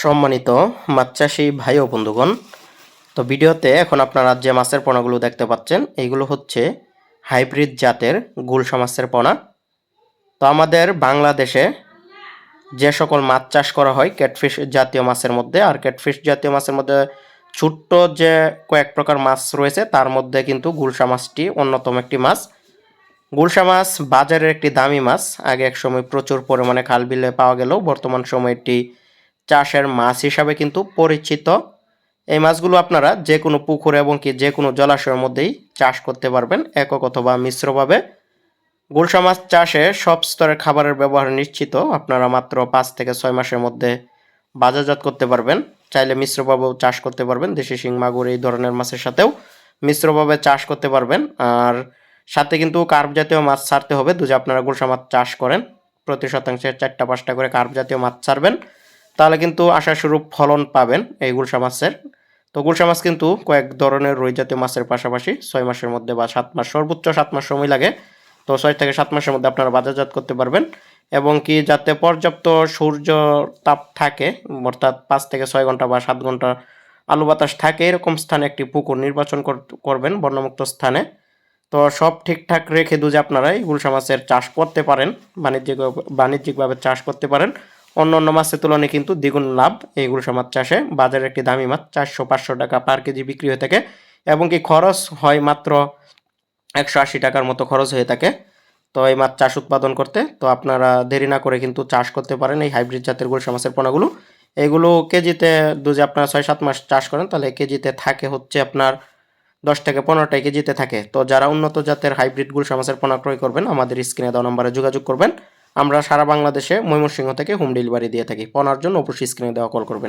সম্মানিত মাছ চাষি ভাই ও বন্ধুগণ, তো ভিডিওতে এখন আপনারা যে মাছের পোনাগুলো দেখতে পাচ্ছেন, এইগুলো হচ্ছে হাইব্রিড জাতের গুলশা মাছের পোনা। তো আমাদের বাংলাদেশে যে সকল মাছ চাষ করা হয়, ক্যাটফিশ জাতীয় মাছের মধ্যে, আর ক্যাটফিশ জাতীয় মাছের মধ্যে ছোট্ট যে কয়েক প্রকার মাছ রয়েছে, তার মধ্যে কিন্তু গুলশা মাছটি অন্যতম একটি মাছ। গুলশা মাছ বাজারের একটি দামি মাছ, আগে এক সময় প্রচুর পরিমাণে খাল বিলে পাওয়া গেলেও বর্তমান সময়ে এটি চাষের মাছ হিসাবে কিন্তু পরিচিত। এই মাছগুলো আপনারা যে কোনো পুকুর এবং কি যে কোনো জলাশয়ের মধ্যেই চাষ করতে পারবেন একক অথবা মিশ্রভাবে। গুলশা মাছ চাষে সব স্তরের খাবারের ব্যবহার নিশ্চিত। আপনারা মাত্র পাঁচ থেকে ছয় মাসের মধ্যে বাজারজাত করতে পারবেন। চাইলে মিশ্রভাবেও চাষ করতে পারবেন। দেশি শিং, মাগুর এই ধরনের মাছের সাথেও মিশ্রভাবে চাষ করতে পারবেন। আর সাথে কিন্তু কার্প জাতীয় মাছ ছাড়তে হবে। যদি আপনারা গুলশা মাছ চাষ করেন, প্রতি শতাংশে চারটা পাঁচটা করে কার্প জাতীয় মাছ ছাড়বেন। তাহলে কিন্তু আশাস্বরূপ ফলন পাবেন এই গুলশা মাছের। তো গুলশা মাছ কিন্তু কয়েক ধরনের রুই জাতীয় মাছের পাশাপাশি ছয় মাসের মধ্যে বা সাত মাস, সর্বোচ্চ সাত মাস সময় লাগে। তো ছয় থেকে সাত মাসের মধ্যে আপনারা বাজারজাত করতে পারবেন। এবং কি যাতে পর্যাপ্ত সূর্য তাপ থাকে, অর্থাৎ পাঁচ থেকে ছয় ঘণ্টা বা সাত ঘণ্টা আলু বাতাস থাকে, এরকম স্থানে একটি পুকুর নির্বাচন কর- করবেন বর্ণমুক্ত স্থানে। তো সব ঠিকঠাক রেখে দুজে আপনারা এই গুলশা মাছের চাষ করতে পারেন, বাণিজ্যিক বাণিজ্যিকভাবে চাষ করতে পারেন। অন্য অন্য মাছের তুলনায় কিন্তু দ্বিগুণ লাভ। এই গুলশা মাছ চাষে বাজারে একটি দামি মাছ, চারশো পাঁচশো টাকা পার কেজি বিক্রি হয়ে থাকে এবং কি খরচ হয় মাত্র একশো আশি টাকার মতো খরচ হয়ে থাকে। তো এই মাছ চাষ উৎপাদন করতে, তো আপনারা দেরি না করে কিন্তু চাষ করতে পারেন এই হাইব্রিড জাতের গুলশা মাছের পোনাগুলো। এগুলো কেজিতে যদি আপনারা ছয় সাত মাস চাষ করেন, তাহলে কেজিতে থাকে হচ্ছে আপনার দশ থেকে পনেরোটা কেজিতে থাকে। তো যারা উন্নত জাতের হাইব্রিড গুলশা মাছের পোনা ক্রয় করবেন, আমাদের স্ক্রিনে দেওয়া নম্বরে যোগাযোগ করবেন। আমরা সারা বাংলাদেশে ময়মনসিংহ থেকে হোম ডেলিভারি দিয়ে থাকি। পনার জন্য অবশ্যই স্ক্রিনে দেওয়া কল করবেন।